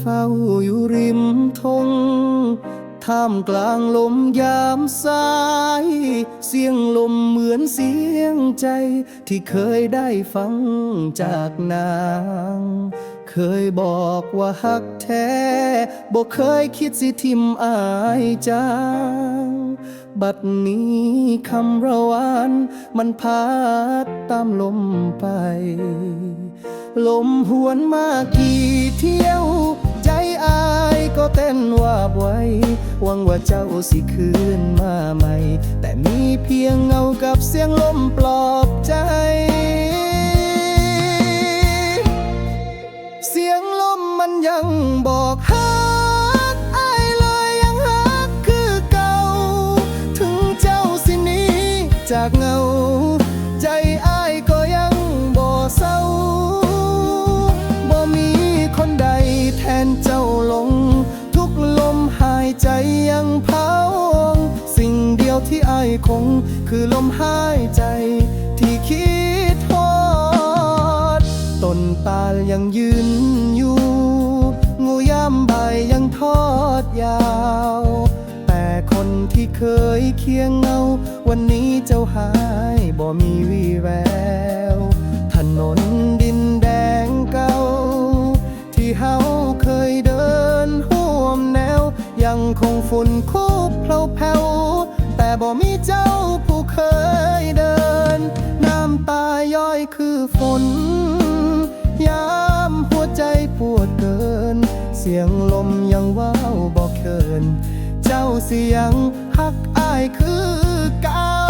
เฝ้าอยู่ริมทงท่ามกลางลมยามสาย เสียงลมเหมือนเสียงใจ ที่เคยได้ฟังจากนาง เคยบอกว่าฮักแท้บอกเคยคิดสิทิมอายจางบัดนี้คำระวานมันพัดตามลมไป ลมหวนมากี่เที่ยว อายก็เต้นว่าบไว้หวังว่าเจ้าสิคืนมาใหม่ แต่มีเพียงเงากับเสียงลมปลอบใจ เสียงลมมันยังบอกฮักอายเลยยังฮักคือเก่า ถึงเจ้าสินี้จากเงา คง คือลมหายใจ ที่คิดทอดต้นตาลยังยืนอยู่ งูย่ามใบยังทอดยาว แต่คนที่เคยเคียงเงา วันนี้เจ้าหายบ่มีวี่แวว ถนนดินแดงเก่า ที่เฮาเคยเดินห่วมแนว ยังคงฝุ่นคุ บ่มีเจ้าผู้เคยเดิน น้ำตาย้อยคือฝน ยามหัวใจปวดเกิน เสียงลมยังว้าวบอกเกิน เจ้าเสียงฮักอายคือเก่า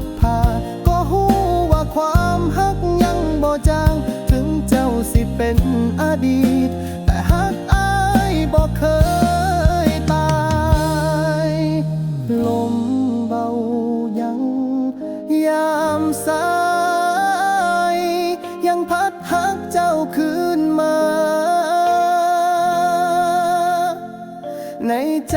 ดพาก็หูว่าความฮักยังบ่จาง ถึงเจ้าสิเป็นอดีต แต่ฮักอายบ่เคยตาย ลมเบายัง ยามสาย ยังพัดฮักเจ้าคืนมา ในใจ